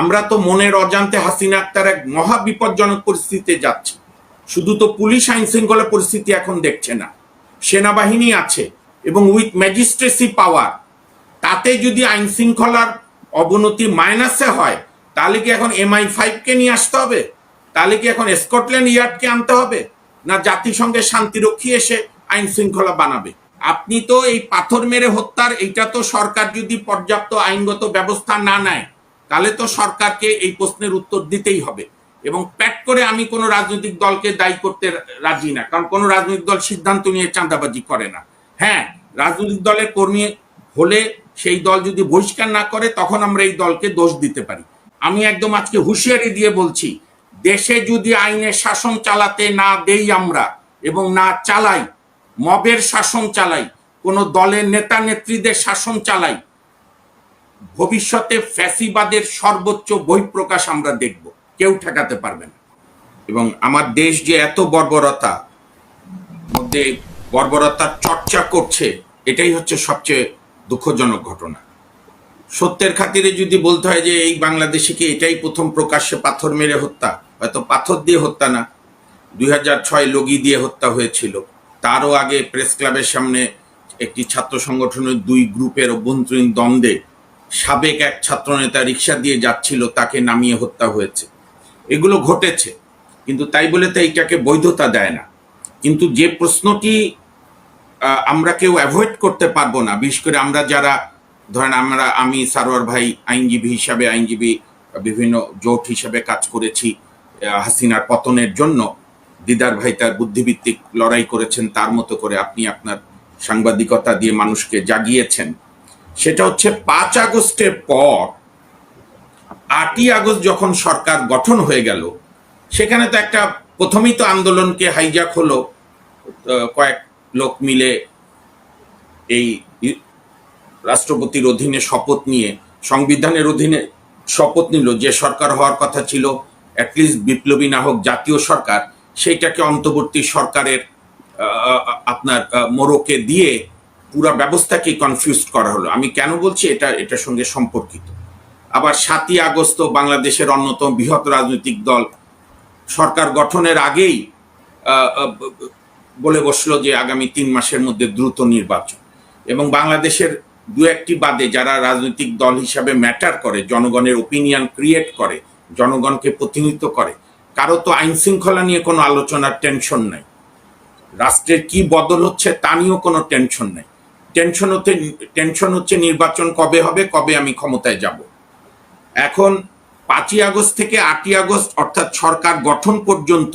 আমরা তো মনের অজান্তে হাসিনা আক্তার এক মহা বিপজ্জনক পরিস্থিতিতে যাচ্ছি। শুধু তো পুলিশ আইন শৃঙ্খলা পরিস্থিতি এখন দেখছে না। সেনাবাহিনী আছে এবং উইথ ম্যাজিস্ট্রেসি পাওয়ার তাতে যদি আইন শৃঙ্খলার অবনতি মাইনাসে হয়, তাহলে কি এখন এমআই ফাইভকে নিয়ে আসতে হবে? তাহলে কি এখন স্কটল্যান্ড ইয়ার্ডকে আনতে হবে? না জাতিসংঘের শান্তিরক্ষী এসে আইন শৃঙ্খলা বানাবে? আপনি তো এই পাথর মেরে হত্যার, এইটা তো সরকার যদি পর্যাপ্ত আইনগত ব্যবস্থা না নেয় তাহলে তো সরকারকে এই প্রশ্নের উত্তর দিতেই হবে। এবং প্যাট করে আমি কোনো রাজনৈতিক দলকে দায়ী করতে রাজি না, কারণ কোনো রাজনৈতিক দল সিদ্ধান্ত নিয়ে চাঁদাবাজি করে না। হ্যাঁ রাজনৈতিক দলের কর্মী হলে সেই দল যদি বহিষ্কার না করে, তখন আমরা এই দলকে দোষ দিতে পারি। আমি একদম আজকে হুঁশিয়ারি দিয়ে বলছি, দেশে যদি আইনের শাসন চালাতে না দেই আমরা এবং না চালাই, মবের শাসন চালাই, কোনো দলের নেতা নেত্রীদের শাসন চালাই ভবিষ্যতে ফ্যাসিবাদের সর্বোচ্চ বহিঃপ্রকাশ আমরা দেখব। কেউ ঠেকাতে পারবে না। এবং আমার দেশ যে এত বর্বরতা মধ্যে বর্বরতার চর্চা করছে, এটাই হচ্ছে সবচেয়ে দুঃখজনক ঘটনা। সত্যের খাতিরে যদি বলতে হয় যে এই বাংলাদেশে কি এটাই প্রথম প্রকাশ্যে পাথর মেরে হত্যা, হয়তো পাথর দিয়ে হত্যা না। দুই হাজার ছয় লগি দিয়ে হত্যা হয়েছিল। তারও আগে প্রেস ক্লাবের সামনে একটি ছাত্র সংগঠনের দুই গ্রুপের অভ্যন্তরীণ দ্বন্দ্বে সাবেক এক ছাত্রনেতা রিক্সা দিয়ে যাচ্ছিল, তাকে নামিয়ে হত্যা হয়েছে। এগুলো ঘটেছে, কিন্তু তাই বলে তো এইটাকে বৈধতা দেয় না। কিন্তু যে প্রশ্নটি আমরা কেউ অ্যাভয়েড করতে পারব না, বিশেষ করে আমরা যারা, ধরেন আমরা, আমি সারোয়ার ভাই আইনজীবী হিসাবে, আইনজীবী বিভিন্ন জোট হিসাবে কাজ করেছি হাসিনার পতনের জন্য, দিদার ভাই তার বুদ্ধিভিত্তিক লড়াই করেছেন, তার মতো করে আপনি আপনার সাংবাদিকতা দিয়ে মানুষকে জাগিয়েছেন। সেটা হচ্ছে পাঁচ আগস্টের পর আটই আগস্ট যখন সরকার গঠন হয়ে গেল, সেখানে তো একটা প্রথমেই তো আন্দোলনকে হাইজাক হলো কয়েক লোক মিলে এই রাষ্ট্রপতির অধীনে শপথ নিয়ে, সংবিধানের অধীনে শপথ নিল যে সরকার হওয়ার কথা ছিল অ্যাটলিস্ট বিপ্লবী না হোক জাতীয় সরকার, সেইটাকে অন্তর্বর্তী সরকারের আপনার মোড়কে দিয়ে পুরা ব্যবস্থাকে কনফিউজ করা হলো। আমি কেন বলছি এটা, এটার সঙ্গে সম্পর্কিত। আবার সাতই আগস্ট বাংলাদেশের অন্যতম বৃহৎ রাজনৈতিক দল সরকার গঠনের আগেই বলে বসল যে আগামী তিন মাসের মধ্যে দ্রুত নির্বাচন। এবং বাংলাদেশের দু একটি বাদে যারা রাজনৈতিক দল হিসাবে ম্যাটার করে, জনগণের ওপিনিয়ন ক্রিয়েট করে, জনগণকে প্রতিনিধিত্ব করে, কারও তো আইন শৃঙ্খলা নিয়ে কোনো আলোচনার টেনশন নাই। রাষ্ট্রের কি বদল হচ্ছে তা নিয়েও কোনো টেনশন নেই। টেনশন হচ্ছে টেনশন হচ্ছে নির্বাচন কবে হবে, কবে আমি ক্ষমতায় যাব। এখন পাঁচই আগস্ট থেকে আটই আগস্ট, অর্থাৎ সরকার গঠন পর্যন্ত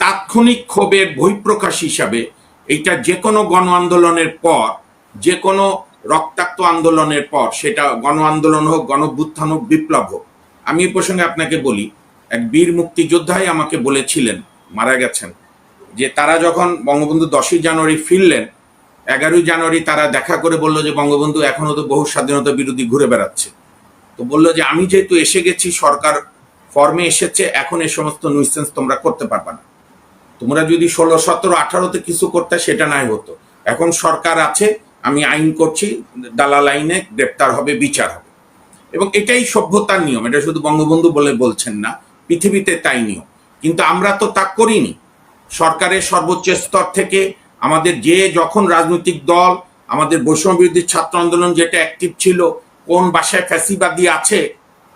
তাৎক্ষণিক ক্ষোভের বহিঃপ্রকাশ হিসাবে এইটা যে কোনো গণ আন্দোলনের পর যে কোনো রক্তাক্ত আন্দোলনের পর, সেটা গণ আন্দোলন হোক গণভ্যুত্থান হোক, বিপ্লব হোক। আমি এই প্রসঙ্গে আপনাকে বলি, এক বীর মুক্তিযোদ্ধাই আমাকে বলেছিলেন, মারা গেছেন, যে তারা যখন বঙ্গবন্ধু দশই জানুয়ারি ফিরলেন এগারোই জানুয়ারি তারা দেখা করে বলল যে, বঙ্গবন্ধু, এখনও তো বহু স্বাধীনতা বিরোধী ঘুরে বেড়াচ্ছে। তো বলল যে, আমি যেহেতু এসে গেছি, সরকার ফর্মে এসেছে, এখন এই সমস্ত নুইসেন্স তোমরা করতে পারবে না। তোমরা যদি ষোলো, সতেরো, আঠারোতে কিছু করতে, সেটা নাই হতো। এখন সরকার আছে, আমি আইন করছি, দালাল আইনে গ্রেপ্তার হবে, বিচার হবে। এবং এটাই সভ্যতার নিয়ম, এটা শুধু বঙ্গবন্ধু বলে বলছেন না, পৃথিবীতে তাই নিয়ম। কিন্তু আমরা তো তা করিনি। সরকারের সর্বোচ্চ স্তর থেকে আমাদের যে যখন রাজনৈতিক দল, আমাদের বৈষম্য বিরোধী ছাত্র আন্দোলন যেটা অ্যাক্টিভ ছিল, কোন বাসায় ফ্যাসিবাদী আছে,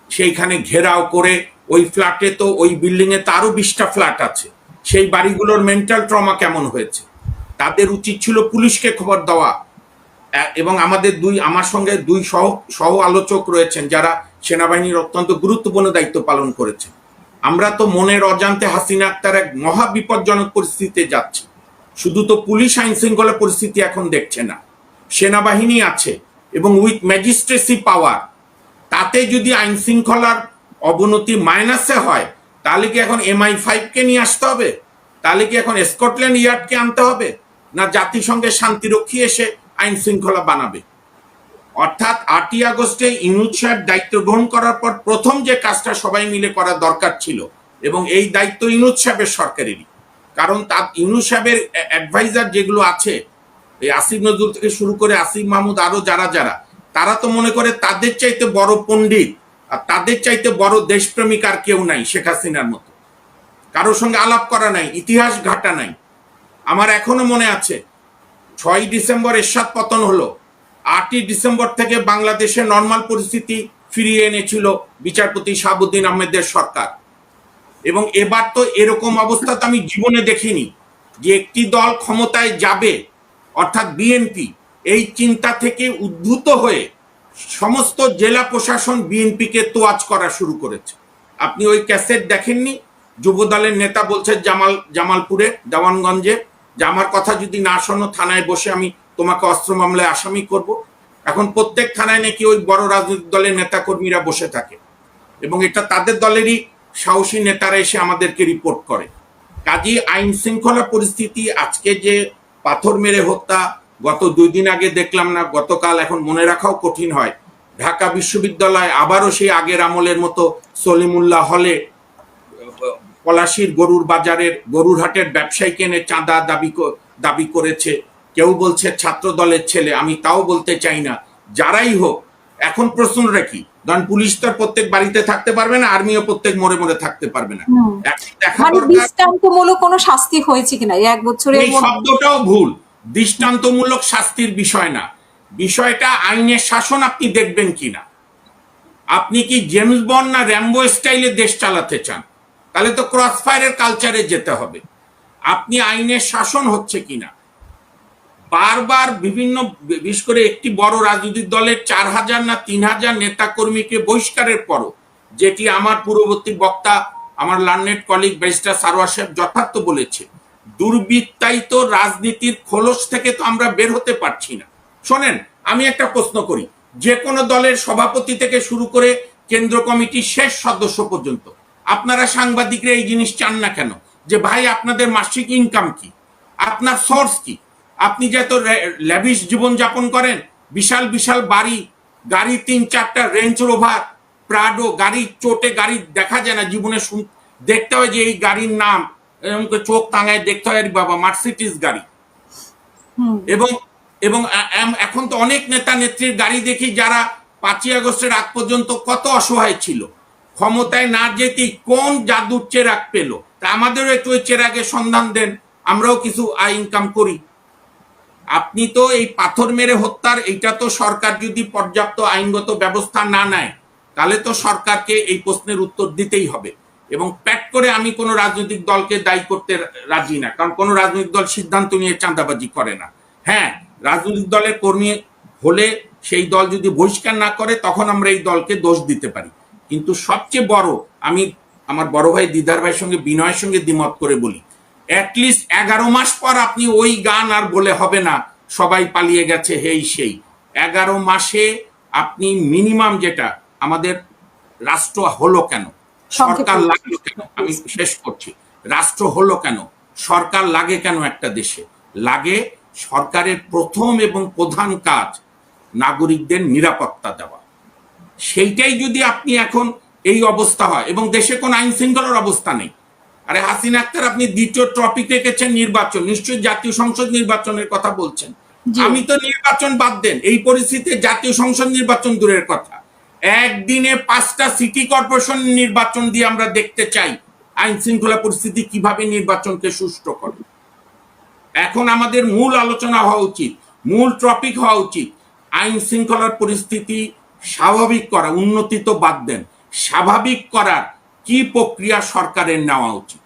সেইখানে ঘেরাও করে ওই ফ্ল্যাটে তো, ওই বিল্ডিং এ তো বিশটা ফ্ল্যাট আছে। সেই বাড়িগুলোর মেন্টাল ট্রমা কেমন হয়েছে? তাদের উচিত ছিল পুলিশকে খবর দেওয়া। এবং আমাদের দুই, আমার সঙ্গে দুই সহ সহ আলোচক রয়েছেন যারা সেনাবাহিনীর অত্যন্ত গুরুত্বপূর্ণ দায়িত্ব পালন করেছেন। আমরা তো মনের অজান্তে হাসিনা আক্তার এক মহা বিপজ্জনক পরিস্থিতিতে যাচ্ছি। শুধু তো পুলিশ আইন শৃঙ্খলা পরিস্থিতি এখন দেখছে না। সেনাবাহিনী আছে এবং উইথ ম্যাজিস্ট্রেসি পাওয়ার তাতে যদি আইন শৃঙ্খলার অবনতি মাইনাসে হয়, তাহলে কি এখন এমআই ফাইভকে নিয়ে আসতে হবে? তাহলে কি এখন স্কটল্যান্ড ইয়ার্ডকে আনতে হবে? না জাতিসংঘের শান্তিরক্ষী এসে আইন শৃঙ্খলা বানাবে? অর্থাৎ আটই আগস্টে ইউনুস সাহেব দায়িত্ব গ্রহণ করার পর প্রথম যে কাজটা সবাই মিলে করা দরকার ছিল এবং এই দায়িত্ব ইউনুস সাহেবের সরকারেরই। কারণ তার ইউনুস সাহেবের অ্যাডভাইজার যেগুলো আছে, এই আসিফ নজরুল থেকে শুরু করে আসিফ মাহমুদ আরও যারা যারা, তারা তো মনে করে তাদের চাইতে বড় পণ্ডিত আর তাদের চাইতে বড় দেশপ্রেমিক আর কেউ নাই শেখ হাসিনার মতো। কারোর সঙ্গে আলাপ করা নাই, ইতিহাস ঘাটা নাই। আমার এখনও মনে আছে ছয় ডিসেম্বর এরশাদ পতন হলো, আটই ডিসেম্বর থেকে বাংলাদেশে নর্মাল পরিস্থিতি ফিরিয়ে এনেছিল বিচারপতি শাহাবুদ্দিন আহমেদের সরকার। এবং এবার তো এরকম অবস্থা তো আমি জীবনে দেখিনি। যে একটি দল ক্ষমতায় যাবে, অর্থাৎ বিএনপি, এই চিন্তা থেকে উদ্ভূত হয়ে সমস্ত জেলা প্রশাসন বিএনপিকে তোয়াজ করা শুরু করেছে। আপনি ওই ক্যাসেট দেখেননি? যুব দলের নেতা বলছে জামাল, জামালপুরে, দেওয়ানগঞ্জে, যে আমার কথা যদি না শোনো, থানায় বসে আমি তোমাকে অস্ত্র মামলায় আসামি করব। এখন প্রত্যেক থানায় নাকি ওই বড় রাজনৈতিক দলের নেতাকর্মীরা বসে থাকে। এবং এটা তাদের দলেরই সাহসী নেতারা এসে আমাদেরকে রিপোর্ট করে। কাজী আইন শৃঙ্খলা পরিস্থিতি, আজকে যে পাথর মেরে হত্যা, গত দুই দিন আগে দেখলাম না, গতকাল এখন মনে রাখাও কঠিন হয়। ঢাকা বিশ্ববিদ্যালয় আবারও সেই আগের আমলের মতো সলিমুল্লাহ হলে, পলাশির গরুর বাজারের গরুর হাটের ব্যবসায়ী কেনে চাঁদা দাবি দাবি করেছে। কেউ বলছে ছাত্র দলের ছেলে, আমি তাও বলতে চাই না। যারাই হোক, এখন প্রশ্নটা কি? ধরেন পুলিশ তো প্রত্যেক বাড়িতে থাকতে পারবে না আর্মিও প্রত্যেক মোড়ে মোড়ে থাকতে পারবে না। মানে দৃষ্টান্তমূলক কোনো শাস্তি হয়েছে কিনা? এক বছরের এই শব্দটাও ভুল। দৃষ্টান্তমূলক শাস্তির বিষয় না। বিষয়টা আইনের শাসন আপনি দেখবেন কিনা? আপনি কি জেমস বন্ড না র্যাম্বো স্টাইলে দেশ চালাতে চান? তাহলে তো ক্রস ফায়ারের কালচারে যেতে হবে। আপনি আইনের শাসন হচ্ছে কিনা? বারবার বিভিন্ন, বিশেষ করে একটি বড় রাজনৈতিক দলের চার হাজার না তিন হাজার নেতা কর্মীকে বহিষ্কারের পরও, যেটি আমার পূর্ববর্তী বক্তা, আমার লার্নেট কলিগ ব্যারিস্টার সারোয়ার সাহেব যথার্থ বলেছে। দুর্বৃত্তায়িত রাজনীতির খোলস থেকে তো আমরা বের হতে পারছি না। শোনেন, আমি একটা প্রশ্ন করি। যে কোনো দলের সভাপতি থেকে শুরু করে কেন্দ্র কমিটির শেষ সদস্য পর্যন্ত, আপনারা সাংবাদিকরা এই জিনিস চান না কেন? যে ভাই, আপনাদের মাসিক ইনকাম কি? আপনার সোর্স কি? আপনি যে এত ল্যাভিশ জীবন যাপন করেন বিশাল বিশাল বাড়ি গাড়ি তিন চারটা রেঞ্জ রোভার প্রাডো গাড়ি চোটে গাড়ি দেখা যায় না জীবনে দেখতে হয় যে এই গাড়ির নাম চোখ টাঙায় দেখতে হয় বাবা মার্সিডিস গাড়ি। এবং এবং এখন তো অনেক নেতা নেত্রীর গাড়ি দেখি যারা পাঁচই আগস্টের আগ পর্যন্ত কত অসহায় ছিল। ক্ষমতায় না যেতেই কোন জাদুর চেরাক পেল। তা আমাদেরও একটু ওই চেরাগের সন্ধান দেন আমরাও কিছু আয় ইনকাম করি। আপনি তো এই পাথর মেরে হত্যার, এইটা তো সরকার যদি পর্যাপ্ত আইনগত ব্যবস্থা না নেয়, তাহলে তো সরকারকে এই প্রশ্নের উত্তর দিতেই হবে। এবং প্যাট করে আমি কোনো রাজনৈতিক দলকে দায়ী করতে রাজি না, কারণ কোনো রাজনৈতিক দল সিদ্ধান্ত নিয়ে চাঁদাবাজি করে না। হ্যাঁ রাজনৈতিক দলের কর্মী হলে সেই দল যদি বহিষ্কার না করে, তখন আমরা এই দলকে দোষ দিতে পারি। কিন্তু সবচেয়ে বড়, আমি আমার বড় ভাই দিদার ভাইয়ের সঙ্গে, বিনয়ের সঙ্গে দ্বিমত করে বলি অ্যাটলিস্ট এগারো মাস পর আপনি ওই গান আর বলে হবে না সবাই পালিয়ে গেছে হেই সেই। এগারো মাসে আপনি মিনিমাম যেটা আমাদের রাষ্ট্র হলো কেন? সরকার লাগল কেন? আমি শেষ করছি। রাষ্ট্র হলো কেন? সরকার লাগে কেন একটা দেশে? লাগে সরকারের প্রথম এবং প্রধান কাজ নাগরিকদের নিরাপত্তা দেওয়া। সেইটাই যদি আপনি এখন এই অবস্থা হয় এবং দেশে কোন আইন শৃঙ্খলার অবস্থা নেই আরে হাসিনা আক্তার আপনি দ্বিতীয় টপিক রেখেছেন নির্বাচন। নিশ্চয়ই জাতীয় সংসদ নির্বাচনের কথা বলছেন। আমি তো নির্বাচন বাদ দেন এই পরিস্থিতিতে জাতীয় সংসদ নির্বাচন দূরের কথা। একদিনে পাঁচটা সিটি কর্পোরেশন নির্বাচন দিয়ে আমরা দেখতে চাই আইন শৃঙ্খলা পরিস্থিতি কীভাবে নির্বাচনকে সুষ্ঠু করে। এখন আমাদের মূল আলোচনা হওয়া উচিত মূল টপিক হওয়া উচিত আইন শৃঙ্খলার পরিস্থিতি স্বাভাবিক করা উন্নতি তো বাদ দেন। স্বাভাবিক করার কি প্রক্রিয়া সরকারের নেওয়া উচিত?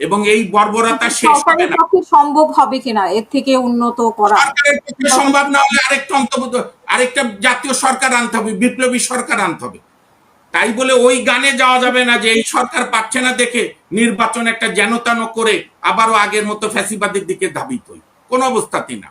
এবং এই বর্বরতা শেষ হবে না। সম্ভব হবে কিনা? এর থেকে উন্নত করা। সরকারের পক্ষে সম্ভব না হলে আরেকটা অন্তর্ভুক্ত আরেকটা জাতীয় সরকার আনতে হবে বিপ্লবী সরকার আনতে হবে। তাই বলে ওই গানে যাওয়া যাবে না যে এই সরকার পাচ্ছে না দেখে নির্বাচন একটা যেনতান করে আবারও আগের মতো ফ্যাসিবাদের দিকে ধাবিত হই। কোনো অবস্থাতেই না।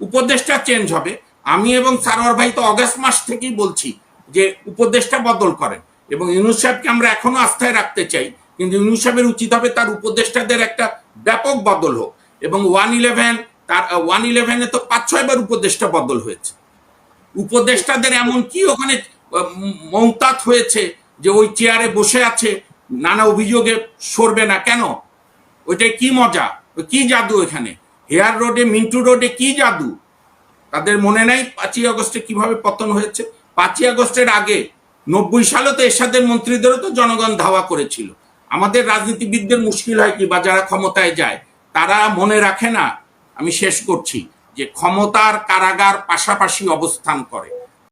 উপদেশটা চেঞ্জ হবে। আমি এবং সারোয়ার ভাই তো অগস্ট মাস থেকেই বলছি যে উপদেশটা বদল করেন। এবং ইউনুস সাহেবকে আমরা এখনও আস্থায় রাখতে চাই। কিন্তু ইউনুস সাহেবের উচিত হবে তার উপদেষ্টাদের একটা ব্যাপক বদল হোক এবং ওয়ান ইলেভেন, তার ওয়ান ইলেভেনে তো পাঁচ ছয়বার উপদেষ্টা বদল হয়েছে। উপদেষ্টাদের এমন কি ওখানে মমতাত হয়েছে যে ওই চেয়ারে বসে আছে, নানা অভিযোগে সরবে না কেন? ওইটাই কি মজা? কি জাদু এখানে? হেয়ার রোডে, মিন্টু রোডে কি জাদু? তাদের মনে নাই পাঁচই আগস্টে কীভাবে পতন হয়েছে? পাঁচই আগস্টের আগে নব্বই সালে তো এরশাদের মন্ত্রীদেরও তো জনগণ ধাওয়া করেছিল। আমাদের রাজনীতিবিদদের মুশকিল হয় কি, বা যারা ক্ষমতায় যায়, তারা মনে রাখে না। আমি শেষ করছি যে ক্ষমতার কারাগার পাশাপাশি অবস্থান করে।